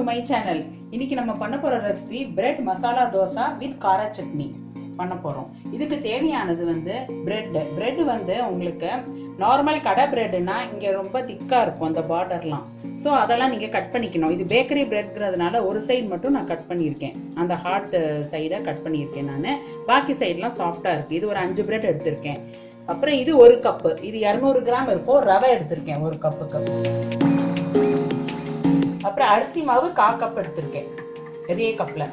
To my channel இன்னைக்கு நம்ம பண்ண போற recipe bread masala dosa with kara chutney பண்ண போறோம். இதுக்கு தேவையானது வந்து பிரெட் பிரெட் வந்து உங்களுக்கு நார்மல் கடை பிரெட்னா இங்க ரொம்ப திக்கா இருக்கும் அந்த பார்டர்லாம் ஸோ அதெல்லாம் நீங்க கட் பண்ணிக்கணும். இது பேக்கரி பிரெட்ங்கிறதுனால ஒரு சைடு மட்டும் நான் கட் பண்ணியிருக்கேன். அந்த ஹார்ட் சைடை கட் பண்ணியிருக்கேன் நான். பாக்கி சைட்லாம் சாஃப்டா இருக்கு. இது ஒரு அஞ்சு பிரெட் எடுத்திருக்கேன். அப்புறம் இது ஒரு கப்பு இது இரநூறு கிராம் இருக்கும். ரவை எடுத்திருக்கேன் ஒரு கப்புக்கு அப்புறம் அரிசி மாவு கா கப் எடுத்திருக்கேன். பெரிய கப்பில்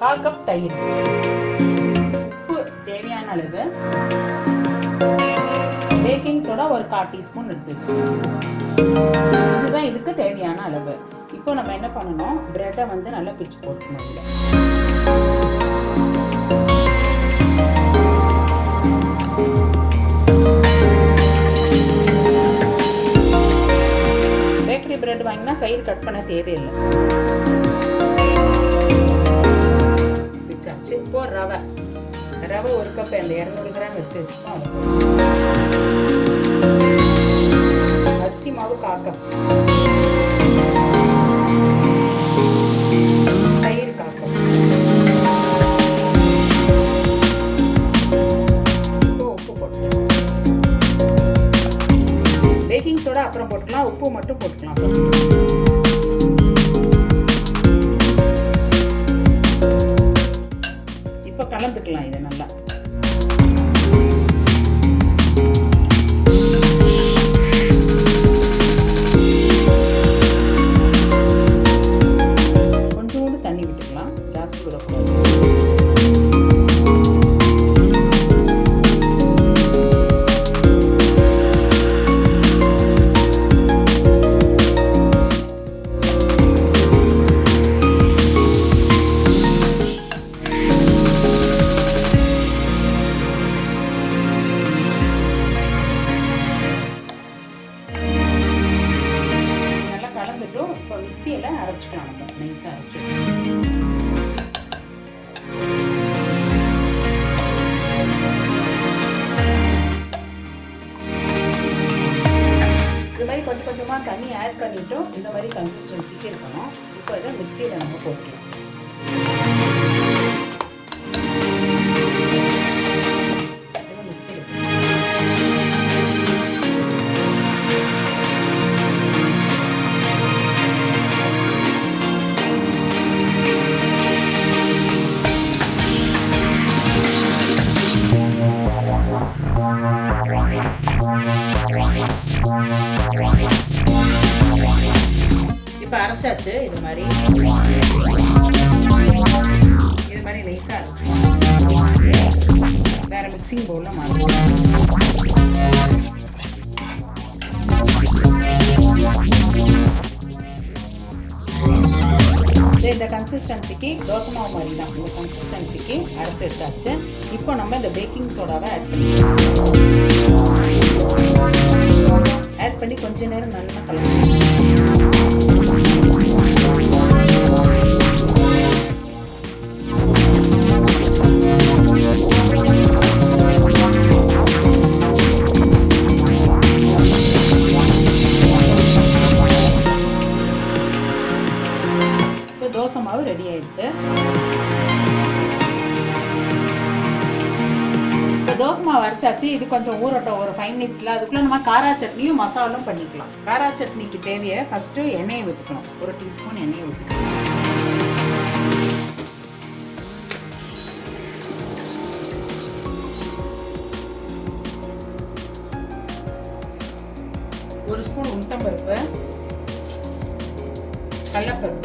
கா கப் தயிர். உப்பு தேவையான அளவு. பேக்கிங் சோடா ஒரு கால் டீஸ்பூன் எடுத்து வச்சுக்கணும் இதுதான் இதுக்கு தேவையான அளவு. இப்போ நம்ம என்ன பண்ணணும்? ப்ரெட்டை வந்து நல்லா பிச்சு போட்டுக்கணும் இதில். சைடு கட் பண்ண தேவையில்லை. பிச்சாச்சு இப்போ ரவை. ரவை ஒரு கப் அந்த இரநூறு கிராம் எடுத்து வச்சுக்கோ அரிசி மாவு காக்கம் தயிர் கொஞ்சமாக தண்ணி ஆட் பண்ணிவிட்டோம் இந்த மாதிரி கன்சிஸ்டன்சிக்கு இருக்கணும். இப்போ இதை மிக்சியில் நம்ம போட்டுக்கலாம். இந்த கன்சிஸ்டன்சிக்கு தோசை மாவு மாதிரி தான் இந்த கன்சிஸ்டன்சிக்கு அரைச்சி எடுத்தாச்சு. இப்போ நம்ம இந்த பேக்கிங் சோடாவை ஆட் பண்ணி ஆட் பண்ணி கொஞ்ச நேரம் நல்லா கலந்து இது கொஞ்சம் ஊறட்டும் ஒரு ஃபைவ் மினிட்ஸில் அதுக்குள்ளே நம்ம காரா சட்னியும் மசாலும் பண்ணிக்கலாம். காரா சட்னிக்கு தேவையை ஃபஸ்ட்டு எண்ணெயை ஊற்றிக்கணும் ஒரு டீஸ்பூன் எண்ணெயை ஊற்றிக்கணும் ஒரு ஸ்பூன் உளுத்தம்பருப்பு கடலப்பருப்பு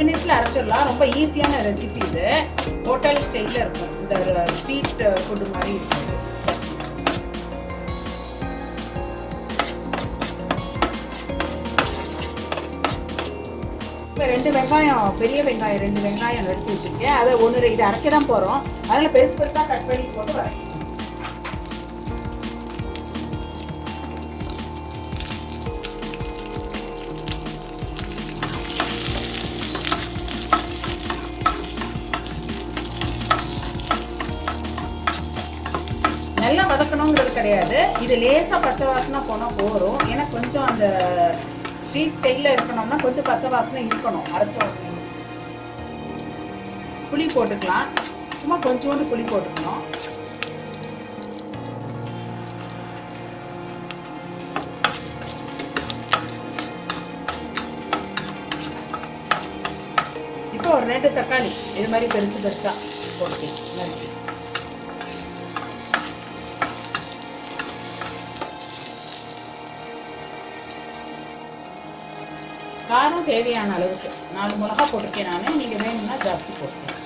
மினிட்ஸில் அரைச்சிடலாம். ரொம்ப ஈஸியான ரெசிபி இது. ஹோட்டல் ஸ்டைலில் இருக்கும். இந்த ஸ்ட்ரீட் ஃபுட் மாதிரி இருக்கும். இப்போ ரெண்டு வெங்காயம் பெரிய வெங்காயம் ரெண்டு வெங்காயம் எடுத்து வச்சுருக்கேன். அதை ஒன்று இது அரைக்க தான் போகிறோம் அதில் பெருசு பெருசாக கட் பண்ணி போட்டு வரைக்கணும் நல்லா வதக்கணுங்கிறது கிடையாது. இது லேசாக பச்சை வாசனை போனால் போகிறோம் ஏன்னா கொஞ்சம் அந்த ஸ்ட்ரீட் ஸ்டைலில் இருக்கணும்னா கொஞ்சம் பச்சை வாசனை இருக்கணும். அரைச்ச வாசனை. புளி போட்டுக்கலாம். சும்மா கொஞ்சோண்டு புளி போட்டுக்கணும். இப்போ ஒரு ரெண்டு தக்காளி. இது மாதிரி பெருசு பெருசா போட்டுக்கலாம். காரம் தேவையான அளவுக்கு. நாலு மிளகா போட்டிருக்கேன் நான். நீங்கள் வேணும்னா ஜாஸ்தி போட்டுக்கலாம்.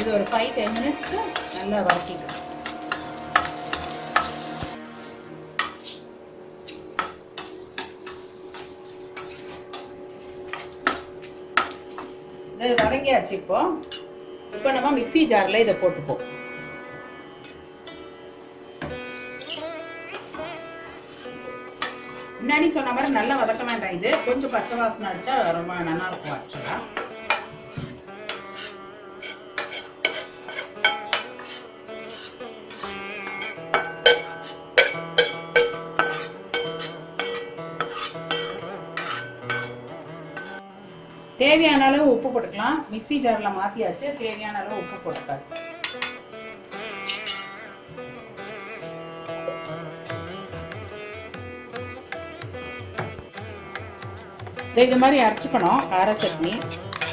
இது ஒரு ஃபைவ் டென் மினிட்ஸ்க்கு நல்லா வதக்கிக்கலாம். இது வதங்கியாச்சு இப்போ. இப்போ நம்ம மிக்சி ஜாரில் இதை போட்டுப்போம். முன்னாடி சொன்ன மாதிரி நல்லா வதக்க வேண்டாம் இது. கொஞ்சம் பச்சை வாசனை அடிச்சா ரொம்ப நல்லா இருக்கும் ஆக்சுவலா தேவையான அளவு உப்பு போட்டுக்கலாம். மிக்ஸி ஜார்ல மாத்தியாச்சு. தேவையான அளவு உப்பு போட்டுக்கலாம். இதை இது மாதிரி அரைச்சிக்கணும் கார சட்னி.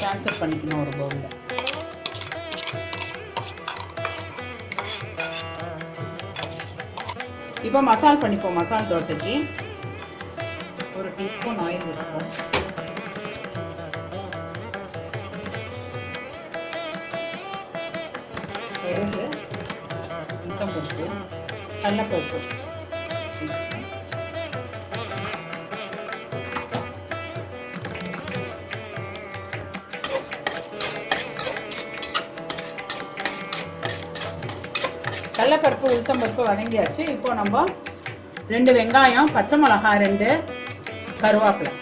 ட்ரான்ஸ்ஃபர் பண்ணிக்கணும் ஒரு பவுலில் இப்போ மசால் பண்ணிப்போம். மசால் தோசைக்கு. ஒரு டீஸ்பூன் ஆயில் விட்டுப்போம் கடுகு உளுத்தம்பருப்பு கடலப்பருப்பு. கடலப்பருப்பு உளுத்தம்பருப்பு வதங்கியாச்சு. இப்போ நம்ம ரெண்டு வெங்காயம் பச்சை மிளகாய் ரெண்டு கருவேப்பிலை.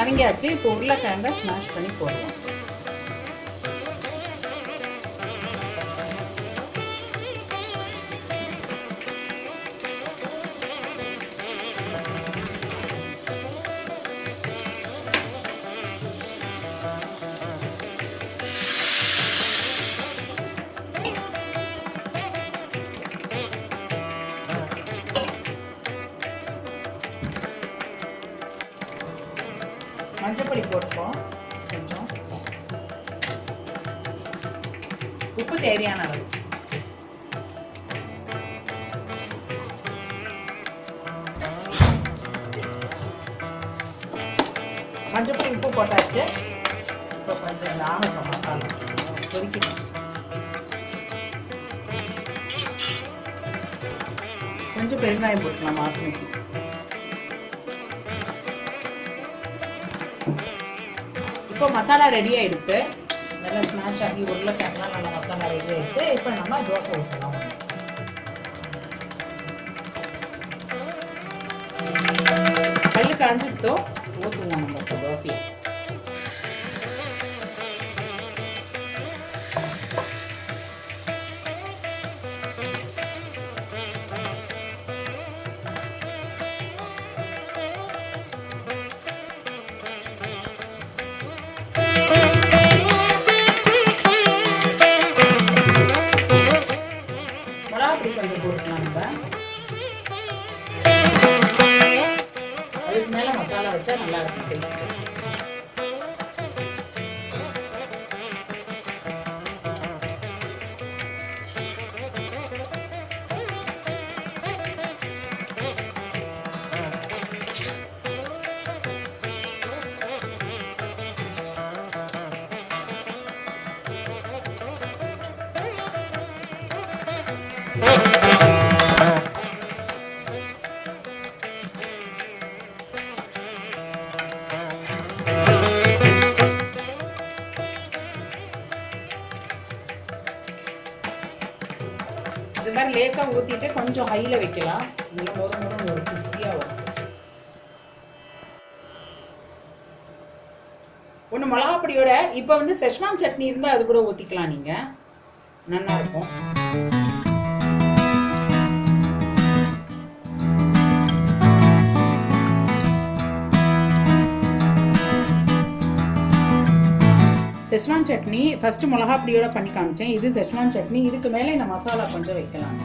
நறுங்கியாச்சு இப்போ உருளைக்கிழங்க ஸ்மாஷ் பண்ணி போடுவோம். மஞ்சப்பொடி உப்பு போட்டாச்சு. இப்போ கொஞ்சம் இந்த மசாலா கொதிக்கணும் கொஞ்சம் பெருங்காயம் போட்டுக்கலாம் வாசனைக்கு. இப்போ மசாலா ரெடி ஆயிடுத்து நல்லா ஸ்மாஷ் ஆகி உருளைக்கிழங்குலாம் நல்லா மசாலா ரெடி ஆகிடுது இப்போ நம்ம தோசை ஊற்றலாம் கல் காஞ்சிடுத்தோ ஊற்றுவோம் நம்ம. இப்போ தோசையை இது ஊற்றிட்டு ஊத்திட்டு கொஞ்சம் ஹைல வைக்கலாம். நல்லா மொறு போதும் ஒரு கிறிஸ்பியாக வரும். ஒன்று மிளகா பொடியோட இப்போ வந்து செஷ்வான் சட்னி இருந்தால் அது கூட ஊற்றிக்கலாம் நீங்கள் நல்லாயிருக்கும் செஷ்வான் சட்னி ஃபர்ஸ்ட் மிளகா பொடியோட பண்ணி காமிச்சேன். இது செஷ்வான் சட்னி. இதுக்கு மேலே இந்த மசாலா கொஞ்சம் வைக்கலாம்.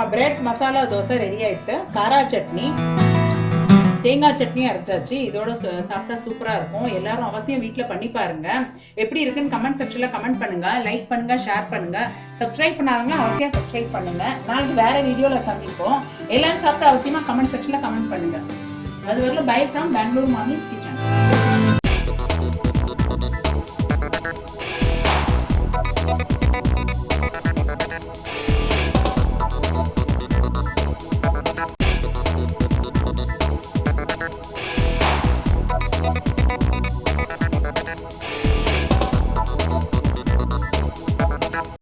இப்போ நம்ம பிரெட் மசாலா தோசை ரெடி ஆயிடுத்து காரா சட்னி தேங்காய் சட்னி அரைச்சாச்சு. இதோட சாப்பிட்டா சூப்பரா இருக்கும். எல்லாரும் அவசியம் வீட்டில் பண்ணி பாருங்க. எப்படி இருக்குன்னு கமெண்ட் செக்ஷன்ல கமெண்ட் பண்ணுங்க. லைக் பண்ணுங்க ஷேர் பண்ணுங்க. சப்ஸ்கிரைப் பண்ணாதவங்க அவசியம் சப்ஸ்கிரைப் பண்ணுங்க. நாளைக்கு வேற வீடியோல சந்திப்போம். எல்லாரும் சாப்பிட்டு அவசியமா கமெண்ட் செக்ஷன்ல கமெண்ட் பண்ணுங்க. அது வரல bye from Bangalore mommy's kitchen